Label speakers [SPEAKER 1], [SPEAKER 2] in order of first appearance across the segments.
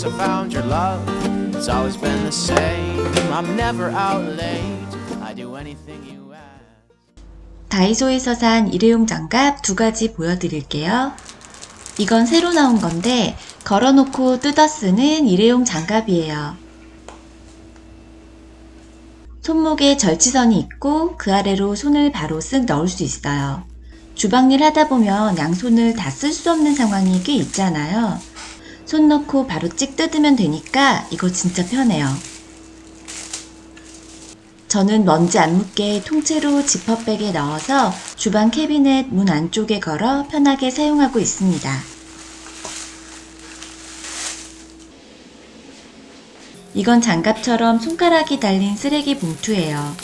[SPEAKER 1] Since I found your love, it's always been the same. I'm never out late. I do anything you ask.
[SPEAKER 2] 다이소에서 산 일회용 장갑 두 가지 보여드릴게요. 이건 새로 나온 건데 걸어놓고 뜯어 쓰는 일회용 장갑이에요. 손목에 절지선이 있고 그 아래로 손을 바로 쓱 넣을 수 있어요. 주방일 하다 보면 양손을 다 쓸 수 없는 상황이 꽤 있잖아요. 손 넣고 바로 찍 뜯으면 되니까 이거 진짜 편해요. 저는 먼지 안 묻게 통째로 지퍼백에 넣어서 주방 캐비넷 문 안쪽에 걸어 편하게 사용하고 있습니다. 이건 장갑처럼 손가락이 달린 쓰레기 봉투예요.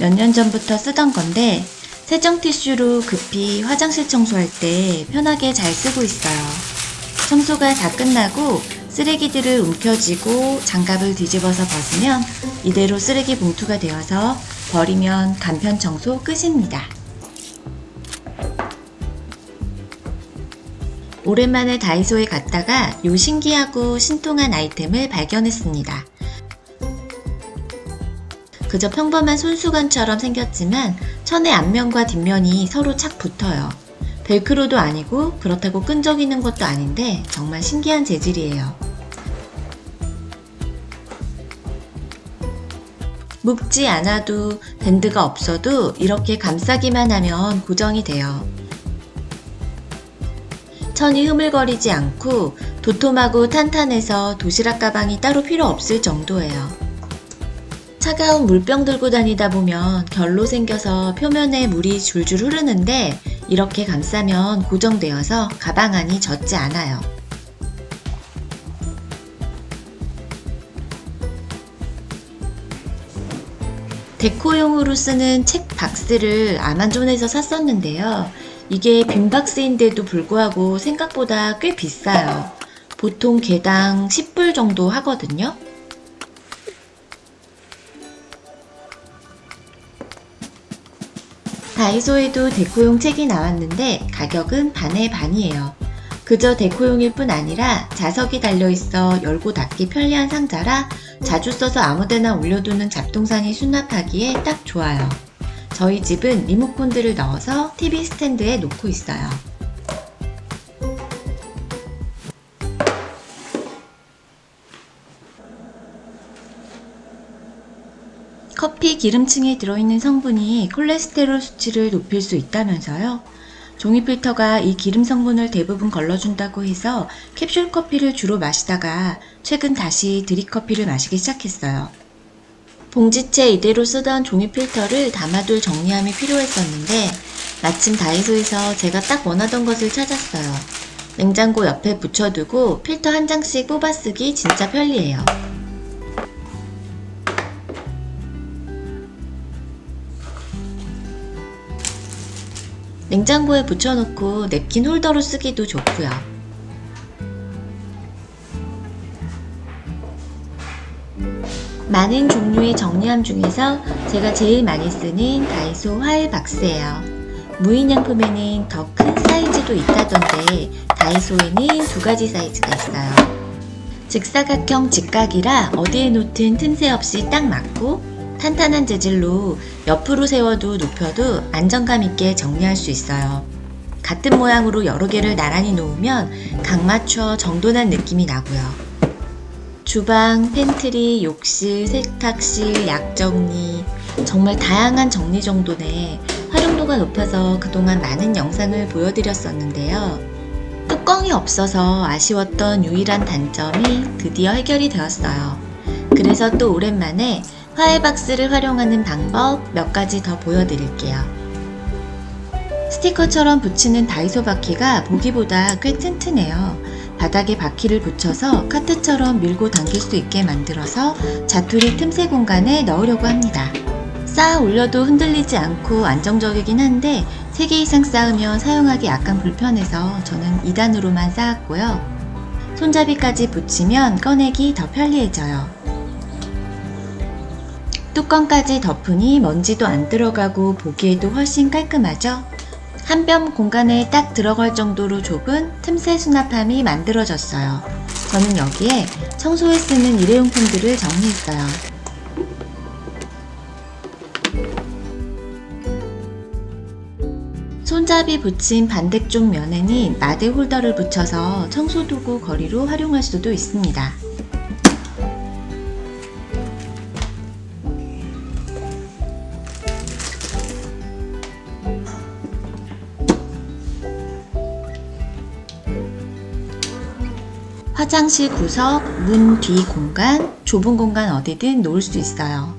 [SPEAKER 2] 몇 년 전부터 쓰던 건데 세정 티슈로 급히 화장실 청소할 때 편하게 잘 쓰고 있어요. 청소가 다 끝나고 쓰레기들을 움켜쥐고 장갑을 뒤집어서 벗으면 이대로 쓰레기 봉투가 되어서 버리면 간편 청소 끝입니다. 오랜만에 다이소에 갔다가 요 신기하고 신통한 아이템을 발견했습니다. 그저 평범한 손수건처럼 생겼지만 천의 앞면과 뒷면이 서로 착 붙어요. 벨크로도 아니고 그렇다고 끈적이는 것도 아닌데 정말 신기한 재질이에요. 묶지 않아도 밴드가 없어도 이렇게 감싸기만 하면 고정이 돼요. 천이 흐물거리지 않고 도톰하고 탄탄해서 도시락 가방이 따로 필요 없을 정도예요. 차가운 물병 들고 다니다 보면 결로 생겨서 표면에 물이 줄줄 흐르는데 이렇게 감싸면 고정되어서 가방 안이 젖지 않아요. 데코용으로 쓰는 책 박스를 아마존에서 샀었는데요. 이게 빈 박스인데도 불구하고 생각보다 꽤 비싸요. 보통 개당 10불 정도 하거든요. 다이소에도 데코용 책이 나왔는데 가격은 반의 반이에요. 그저 데코용일 뿐 아니라 자석이 달려있어 열고 닫기 편리한 상자라 자주 써서 아무데나 올려두는 잡동사니 수납하기에 딱 좋아요. 저희 집은 리모컨들을 넣어서 TV 스탠드에 놓고 있어요. 커피 기름층에 들어있는 성분이 콜레스테롤 수치를 높일 수 있다면서요? 종이 필터가 이 기름 성분을 대부분 걸러준다고 해서 캡슐 커피를 주로 마시다가 최근 다시 드립 커피를 마시기 시작했어요. 봉지채 이대로 쓰던 종이 필터를 담아둘 정리함이 필요했었는데 마침 다이소에서 제가 딱 원하던 것을 찾았어요. 냉장고 옆에 붙여두고 필터 한 장씩 뽑아 쓰기 진짜 편리해요. 냉장고에 붙여놓고 냅킨 홀더로 쓰기도 좋고요. 많은 종류의 정리함 중에서 제가 제일 많이 쓰는 다이소 화일 박스예요. 무인양품에는 더 큰 사이즈도 있다던데 다이소에는 두 가지 사이즈가 있어요. 직사각형 직각이라 어디에 놓든 틈새 없이 딱 맞고 탄탄한 재질로 옆으로 세워도 눕혀도 안정감 있게 정리할 수 있어요. 같은 모양으로 여러 개를 나란히 놓으면 각 맞춰 정돈한 느낌이 나고요. 주방, 팬트리, 욕실, 세탁실, 약정리 정말 다양한 정리 정돈에 활용도가 높아서 그동안 많은 영상을 보여드렸었는데요. 뚜껑이 없어서 아쉬웠던 유일한 단점이 드디어 해결이 되었어요. 그래서 또 오랜만에 화해박스를 활용하는 방법 몇 가지 더 보여드릴게요. 스티커처럼 붙이는 다이소 바퀴가 보기보다 꽤 튼튼해요. 바닥에 바퀴를 붙여서 카트처럼 밀고 당길 수 있게 만들어서 자투리 틈새 공간에 넣으려고 합니다. 쌓아 올려도 흔들리지 않고 안정적이긴 한데 3개 이상 쌓으면 사용하기 약간 불편해서 저는 2단으로만 쌓았고요. 손잡이까지 붙이면 꺼내기 더 편리해져요. 뚜껑까지 덮으니 먼지도 안 들어가고 보기에도 훨씬 깔끔하죠? 한 뼘 공간에 딱 들어갈 정도로 좁은 틈새 수납함이 만들어졌어요. 저는 여기에 청소에 쓰는 일회용품들을 정리했어요. 손잡이 붙인 반대쪽 면에는 마대 홀더를 붙여서 청소도구 거리로 활용할 수도 있습니다. 화장실 구석, 문 뒤 공간, 좁은 공간 어디든 놓을 수 있어요.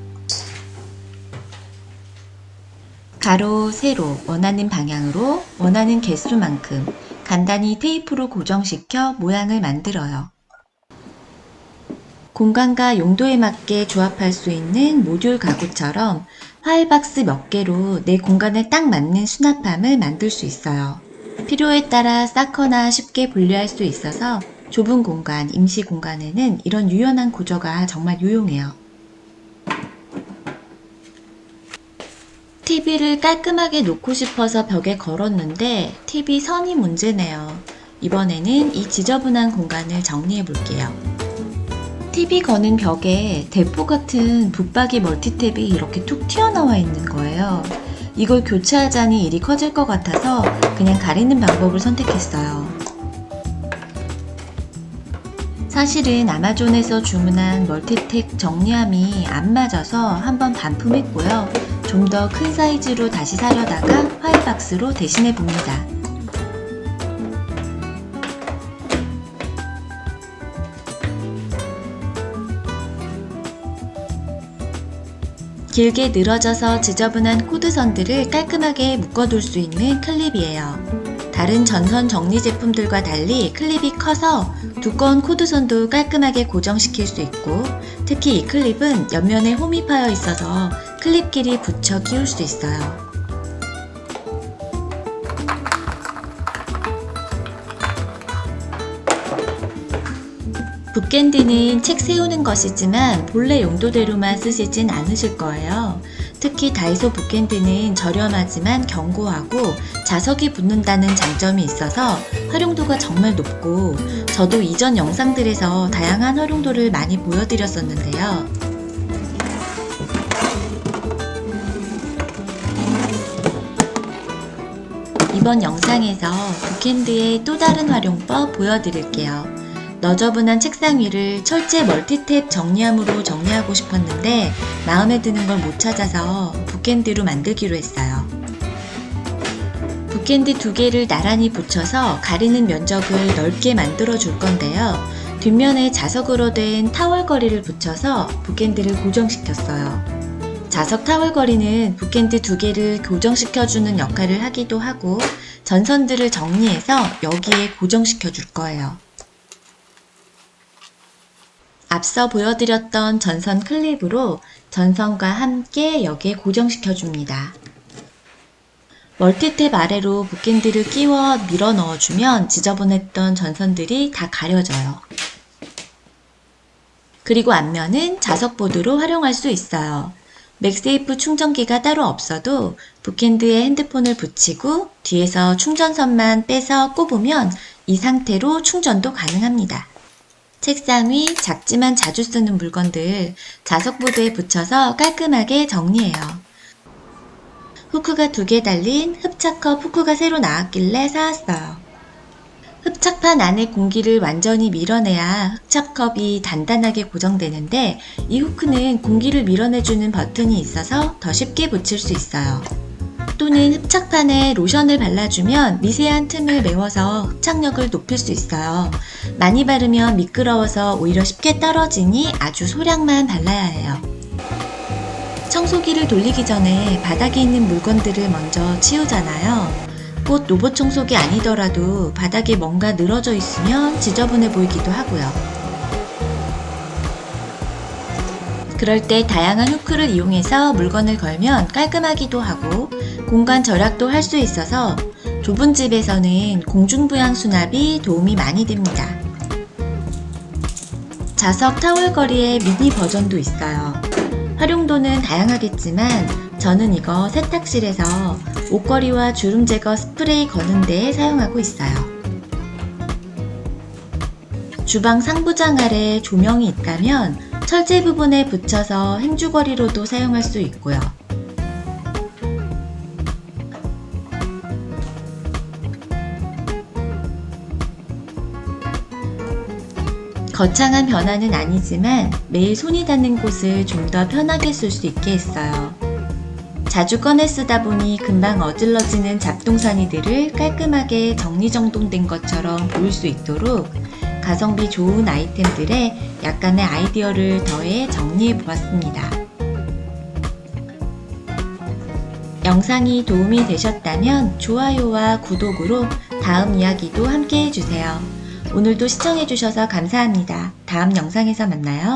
[SPEAKER 2] 가로, 세로, 원하는 방향으로, 원하는 개수만큼 간단히 테이프로 고정시켜 모양을 만들어요. 공간과 용도에 맞게 조합할 수 있는 모듈 가구처럼 파일박스 몇 개로 내 공간에 딱 맞는 수납함을 만들 수 있어요. 필요에 따라 쌓거나 쉽게 분리할 수 있어서 좁은 공간, 임시 공간에는 이런 유연한 구조가 정말 유용해요. TV를 깔끔하게 놓고 싶어서 벽에 걸었는데 TV 선이 문제네요. 이번에는 이 지저분한 공간을 정리해 볼게요. TV 거는 벽에 대포 같은 붙박이 멀티탭이 이렇게 툭 튀어나와 있는 거예요. 이걸 교체하자니 일이 커질 것 같아서 그냥 가리는 방법을 선택했어요. 사실은 아마존에서 주문한 멀티텍 정리함이 안 맞아서 한번 반품했고요. 좀 더 큰 사이즈로 다시 사려다가 파일박스로 대신해 봅니다. 길게 늘어져서 지저분한 코드선들을 깔끔하게 묶어둘 수 있는 클립이에요. 다른 전선 정리 제품들과 달리 클립이 커서 두꺼운 코드선도 깔끔하게 고정시킬 수 있고 특히 이 클립은 옆면에 홈이 파여 있어서 클립끼리 붙여 끼울 수 있어요. 붓캔디는 책 세우는 것이지만 본래 용도대로만 쓰시진 않으실 거예요. 특히 다이소 붓캔디는 저렴하지만 견고하고 자석이 붙는다는 장점이 있어서 활용도가 정말 높고 저도 이전 영상들에서 다양한 활용도를 많이 보여드렸었는데요. 이번 영상에서 붓캔디의 또 다른 활용법 보여드릴게요. 너저분한 책상 위를 철제 멀티탭 정리함으로 정리하고 싶었는데 마음에 드는 걸 못 찾아서 붓캔디로 만들기로 했어요. 붓캔디 두 개를 나란히 붙여서 가리는 면적을 넓게 만들어 줄 건데요. 뒷면에 자석으로 된 타월거리를 붙여서 붓캔디를 고정시켰어요. 자석 타월거리는 붓캔디 두 개를 고정시켜주는 역할을 하기도 하고 전선들을 정리해서 여기에 고정시켜 줄 거예요. 앞서 보여드렸던 전선 클립으로 전선과 함께 여기에 고정시켜 줍니다. 멀티탭 아래로 붓캔디를 끼워 밀어 넣어주면 지저분했던 전선들이 다 가려져요. 그리고 앞면은 자석보드로 활용할 수 있어요. 맥세이프 충전기가 따로 없어도 붓캔디에 핸드폰을 붙이고 뒤에서 충전선만 빼서 꼽으면 이 상태로 충전도 가능합니다. 책상 위 작지만 자주 쓰는 물건들 자석보드에 붙여서 깔끔하게 정리해요. 후크가 두 개 달린 흡착컵 후크가 새로 나왔길래 사왔어요. 흡착판 안에 공기를 완전히 밀어내야 흡착컵이 단단하게 고정되는데 이 후크는 공기를 밀어내주는 버튼이 있어서 더 쉽게 붙일 수 있어요. 또는 흡착판에 로션을 발라주면 미세한 틈을 메워서 흡착력을 높일 수 있어요. 많이 바르면 미끄러워서 오히려 쉽게 떨어지니 아주 소량만 발라야 해요. 청소기를 돌리기 전에 바닥에 있는 물건들을 먼저 치우잖아요. 꼭 로봇 청소기 아니더라도 바닥에 뭔가 늘어져 있으면 지저분해 보이기도 하고요. 그럴 때 다양한 후크를 이용해서 물건을 걸면 깔끔하기도 하고 공간 절약도 할 수 있어서 좁은 집에서는 공중부양 수납이 도움이 많이 됩니다. 자석 타월거리의 미니 버전도 있어요. 활용도는 다양하겠지만 저는 이거 세탁실에서 옷걸이와 주름 제거 스프레이 거는 데에 사용하고 있어요. 주방 상부장 아래 조명이 있다면 철제 부분에 붙여서 행주거리로도 사용할 수 있고요. 거창한 변화는 아니지만 매일 손이 닿는 곳을 좀 더 편하게 쓸 수 있게 했어요. 자주 꺼내 쓰다 보니 금방 어질러지는 잡동사니들을 깔끔하게 정리정돈된 것처럼 보일 수 있도록 가성비 좋은 아이템들에 약간의 아이디어를 더해 정리해 보았습니다. 영상이 도움이 되셨다면 좋아요와 구독으로 다음 이야기도 함께 해주세요. 오늘도 시청해주셔서 감사합니다. 다음 영상에서 만나요.